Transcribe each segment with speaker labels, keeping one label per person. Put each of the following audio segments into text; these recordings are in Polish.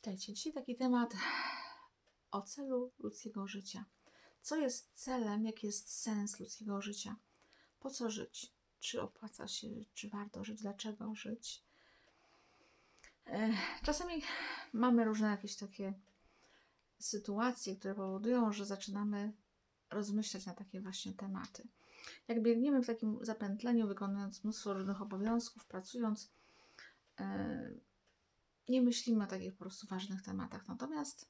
Speaker 1: Witajcie. Dzisiaj taki temat o celu ludzkiego życia. Co jest celem, jaki jest sens ludzkiego życia? Po co żyć? Czy opłaca się żyć? Czy warto żyć? Dlaczego żyć? Czasami mamy różne jakieś takie sytuacje, które powodują, że zaczynamy rozmyślać na takie właśnie tematy. Jak biegniemy w takim zapętleniu, wykonując mnóstwo różnych obowiązków, pracując, e, nie myślimy o takich po prostu ważnych tematach. Natomiast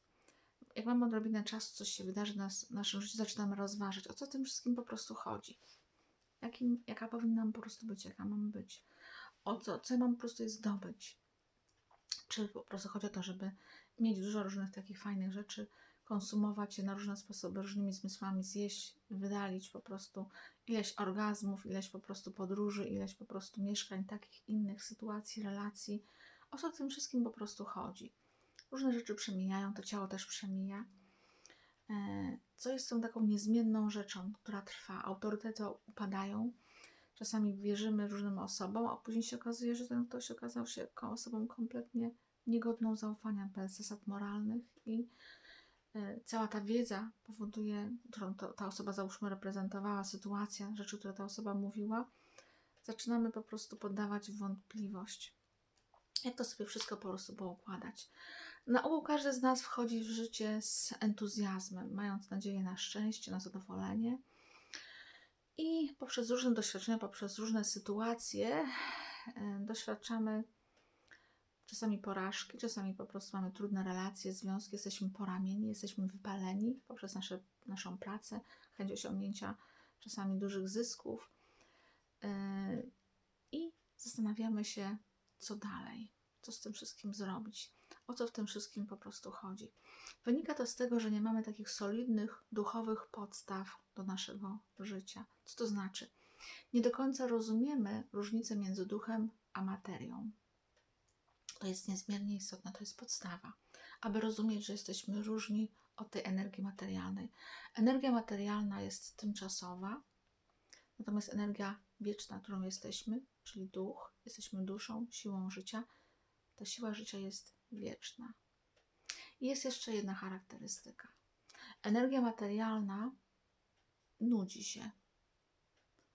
Speaker 1: jak mamy odrobinę czasu, coś się wydarzy nas, w naszym życiu, zaczynamy rozważać, o co tym wszystkim po prostu chodzi. Jakim, jaka powinna po prostu być, jaka mamy być. O co, co mam po prostu zdobyć. Czy po prostu chodzi o to, żeby mieć dużo różnych takich fajnych rzeczy, konsumować je na różne sposoby, różnymi zmysłami, zjeść, wydalić po prostu ileś orgazmów, ileś po prostu podróży, ileś po prostu mieszkań, takich innych sytuacji, relacji. O co w tym wszystkim po prostu chodzi? Różne rzeczy przemijają, to ciało też przemija. E, Co jest tą taką niezmienną rzeczą, która trwa? Autorytety upadają. Czasami wierzymy różnym osobom, a później się okazuje, że ten ktoś okazał się osobą kompletnie niegodną zaufania, bez zasad moralnych i e, cała ta wiedza powoduje, którą to, ta osoba załóżmy reprezentowała, sytuacja, rzeczy, które ta osoba mówiła, zaczynamy po prostu poddawać wątpliwość. Jak to sobie wszystko po prostu poukładać? Na ogół każdy z nas wchodzi w życie z entuzjazmem, mając nadzieję na szczęście, na zadowolenie. I poprzez różne doświadczenia, poprzez różne sytuacje doświadczamy czasami porażki, czasami po prostu mamy trudne relacje, związki, jesteśmy poramieni, jesteśmy wypaleni poprzez nasze, naszą pracę, chęć osiągnięcia czasami dużych zysków. E, I zastanawiamy się, co dalej, co z tym wszystkim zrobić, o co w tym wszystkim po prostu chodzi. Wynika to z tego, że nie mamy takich solidnych, duchowych podstaw do naszego życia. Co to znaczy? Nie do końca rozumiemy różnicę między duchem a materią. To jest niezmiernie istotne, to jest podstawa, aby rozumieć, że jesteśmy różni od tej energii materialnej. Energia materialna jest tymczasowa, natomiast energia wieczna, którą jesteśmy, czyli duch, jesteśmy duszą, siłą życia, ta siła życia jest wieczna. I jest jeszcze jedna charakterystyka. Energia materialna nudzi się,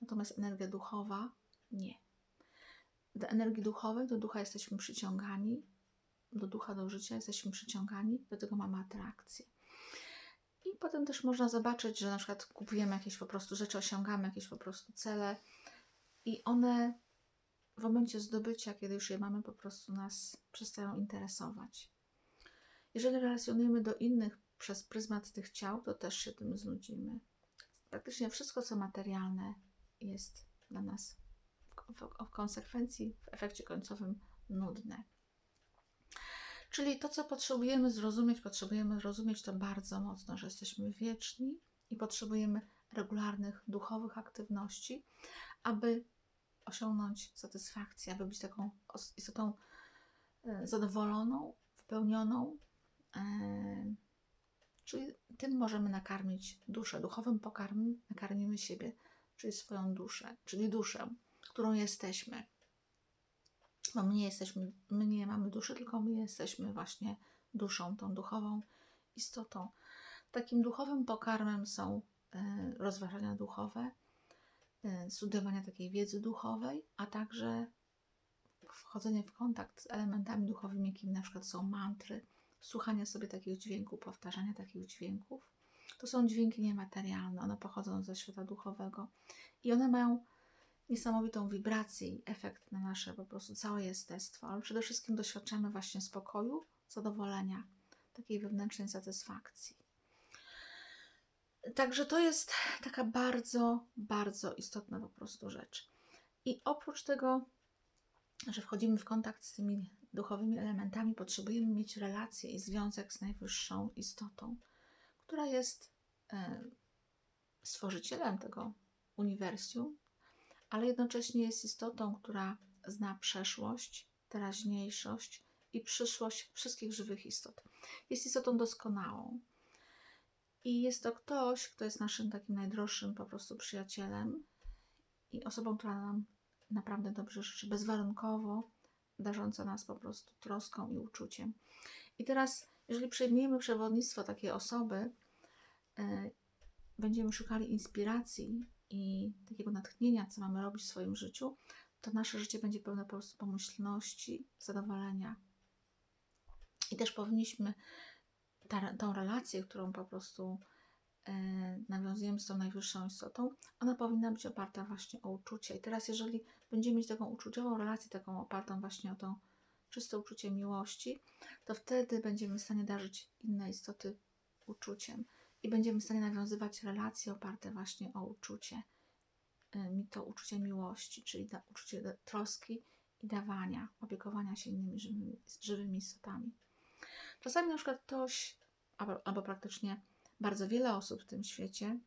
Speaker 1: natomiast energia duchowa nie. Do energii duchowej, do ducha jesteśmy przyciągani, do ducha, do życia jesteśmy przyciągani, do tego mamy atrakcję. I potem też można zobaczyć, że na przykład kupujemy jakieś po prostu rzeczy, osiągamy jakieś po prostu cele i one w momencie zdobycia, kiedy już je mamy, po prostu nas przestają interesować. Jeżeli relacjonujemy do innych przez pryzmat tych ciał, to też się tym znudzimy. Praktycznie wszystko, co materialne, jest dla nas w, konsekwencji, w efekcie końcowym nudne. Czyli to, co potrzebujemy zrozumieć, potrzebujemy zrozumieć to bardzo mocno, że jesteśmy wieczni i potrzebujemy regularnych duchowych aktywności, aby osiągnąć satysfakcję, aby być taką istotą e, zadowoloną, wypełnioną. e, Czyli tym możemy nakarmić duszę. Duchowym pokarmem nakarmimy siebie, czyli swoją duszę, czyli duszę, którą jesteśmy. Bo my nie jesteśmy, my nie mamy duszy, tylko my jesteśmy właśnie duszą, tą duchową istotą. Takim duchowym pokarmem są e, rozważania duchowe, e, studiowania takiej wiedzy duchowej, a także wchodzenie w kontakt z elementami duchowymi, jakimi na przykład są mantry, słuchanie sobie takich dźwięków, powtarzania takich dźwięków. To są dźwięki niematerialne, one pochodzą ze świata duchowego i one mają niesamowitą wibrację i efekt na nasze po prostu całe jestestwo, ale przede wszystkim doświadczamy właśnie spokoju, zadowolenia, takiej wewnętrznej satysfakcji. Także to jest taka bardzo, bardzo istotna po prostu rzecz. I oprócz tego, że wchodzimy w kontakt z tymi duchowymi elementami, potrzebujemy mieć relację i związek z najwyższą istotą, która jest e, stworzycielem tego uniwersum, ale jednocześnie jest istotą, która zna przeszłość, teraźniejszość i przyszłość wszystkich żywych istot. Jest istotą doskonałą. I jest to ktoś, kto jest naszym takim najdroższym po prostu przyjacielem i osobą, która nam naprawdę dobrze życzy, bezwarunkowo, darząca nas po prostu troską i uczuciem. I teraz, jeżeli przejmiemy przewodnictwo takiej osoby, e, będziemy szukali inspiracji i takiego natchnienia, co mamy robić w swoim życiu, to nasze życie będzie pełne po prostu pomyślności, zadowolenia. I też powinniśmy ta, tą relację, którą po prostu e, nawiązujemy z tą najwyższą istotą, ona powinna być oparta właśnie o uczucie. I teraz, jeżeli będziemy mieć taką uczuciową relację, taką opartą właśnie o to czyste uczucie miłości, to wtedy będziemy w stanie darzyć inne istoty uczuciem i będziemy w stanie nawiązywać relacje oparte właśnie o uczucie. Y, To uczucie miłości, czyli uczucie troski i dawania, opiekowania się innymi żywymi, żywymi istotami. Czasami na przykład ktoś, albo, albo praktycznie bardzo wiele osób w tym świecie,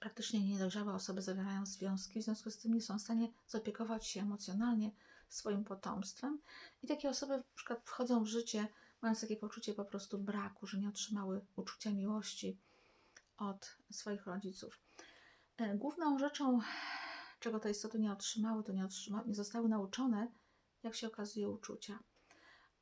Speaker 1: praktycznie niedojrzałe osoby zawierają związki, w związku z tym nie są w stanie zaopiekować się emocjonalnie swoim potomstwem. I takie osoby na przykład wchodzą w życie, mając takie poczucie po prostu braku, że nie otrzymały uczucia miłości od swoich rodziców. E, Główną rzeczą, czego te istoty nie otrzymały, to nie, otrzyma, nie zostały nauczone, jak się okazuje, uczucia.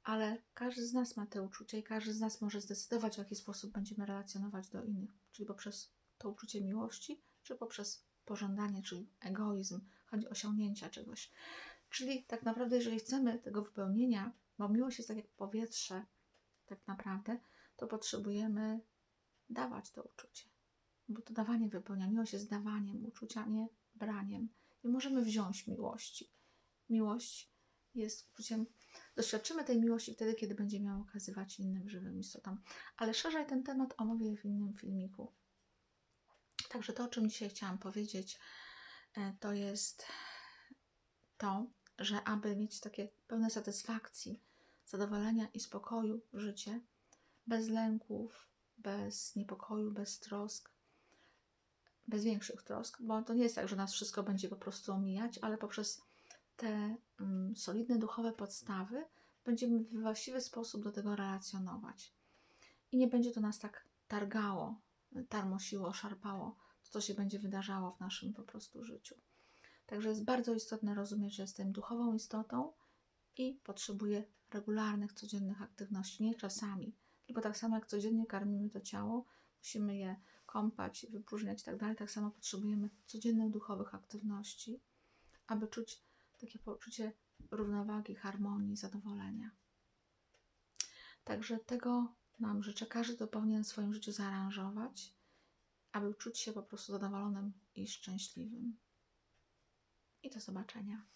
Speaker 1: Ale każdy z nas ma te uczucia i każdy z nas może zdecydować, w jaki sposób będziemy relacjonować do innych, czyli poprzez to uczucie miłości, czy poprzez pożądanie, czyli egoizm, chodzi o osiągnięcia czegoś. Czyli tak naprawdę, jeżeli chcemy tego wypełnienia, bo miłość jest tak jak powietrze, tak naprawdę, to potrzebujemy dawać to uczucie. Bo to dawanie wypełnia. Miłość jest dawaniem uczucia, nie braniem. Nie możemy wziąć miłości. Miłość jest uczuciem. Doświadczymy tej miłości wtedy, kiedy będziemy ją okazywać innym żywym istotom. Ale szerzej ten temat omówię w innym filmiku. Także to, o czym dzisiaj chciałam powiedzieć, e, to jest to, że aby mieć takie pełne satysfakcji, zadowolenia i spokoju życie, bez lęków, bez niepokoju, bez trosk, bez większych trosk, bo to nie jest tak, że nas wszystko będzie po prostu omijać, ale poprzez te mm, solidne duchowe podstawy będziemy w właściwy sposób do tego relacjonować. I nie będzie to nas tak targało, tarmosiło, szarpało, to co się będzie wydarzało w naszym po prostu życiu. Także jest bardzo istotne rozumieć, że jestem duchową istotą i potrzebuję regularnych, codziennych aktywności, nie czasami. Tylko tak samo jak codziennie karmimy to ciało, musimy je kąpać, wypróżniać i tak tak samo potrzebujemy codziennych duchowych aktywności, aby czuć takie poczucie równowagi, harmonii, zadowolenia. Także tego nam życzę. Każdy to powinien w swoim życiu zaaranżować, aby czuć się po prostu zadowolonym i szczęśliwym. I do zobaczenia.